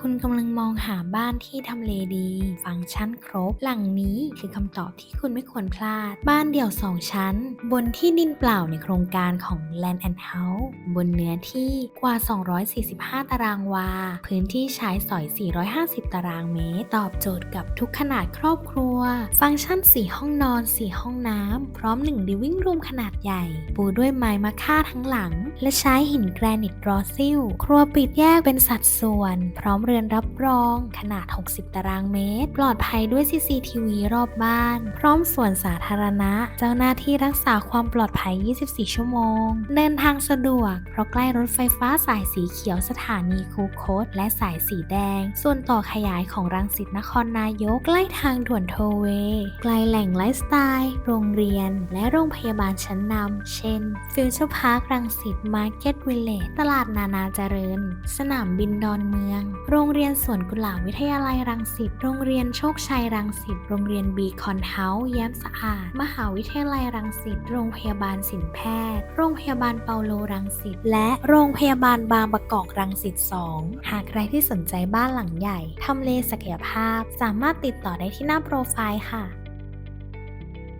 คุณกำลังมองหาบ้านที่ทำเลดี ฟังก์ชันครบ หลังนี้คือคำตอบที่คุณไม่ควรพลาด บ้านเดี่ยว 2 ชั้น บนที่ดินเปล่าในโครงการของ Land and House บนเนื้อที่กว่า 245 ตารางวา พื้นที่ใช้สอย 450 ตารางเมตร ตอบโจทย์กับทุกขนาดครอบครัว ฟังก์ชัน 4 ห้องนอน 4 ห้องน้ำ พร้อม1 living room ขนาดใหญ่ ปูด้วยไม้มะค่าทั้งหลัง และใช้หินแกรนิตรอซิล ครัวปิดแยกเป็นสัดส่วน พร้อมเรือนรับรองขนาด 60 ตารางเมตร ปลอดภัยด้วย CCTV รอบบ้าน พร้อมสวนสาธารณะ เจ้าหน้าที่รักษาความปลอดภัย 24 ชั่วโมง เดินทางสะดวก เพราะใกล้รถไฟฟ้าสายสีเขียวสถานีคูคต และสายสีแดง ส่วนต่อขยายของรังสิตนครนายก ใกล้ทางด่วนโทเวไกล้แหล่งไลฟ์สไตล์ โรงเรียน และโรงพยาบาลชั้นนำ เช่นฟิวเจอร์พาร์ครังสิตมาร์เก็ตวิลเลจตลาดนานาเจริญ สนามบินดอนเมืองโรงเรียนสวนกุหลาบวิทยาลัยรังสิต โรงเรียนโชคชัยรังสิต โรงเรียนบีคอนเฮาส์แย้มสะอาด มหาวิทยาลัยรังสิต โรงพยาบาลศินแพทย์ โรงพยาบาลเปาโลรังสิต และโรงพยาบาลบางประกอบรังสิต 2 หากใครที่สนใจบ้านหลังใหญ่ ทำเลศักยภาพ สามารถติดต่อได้ที่หน้าโปรไฟล์ค่ะ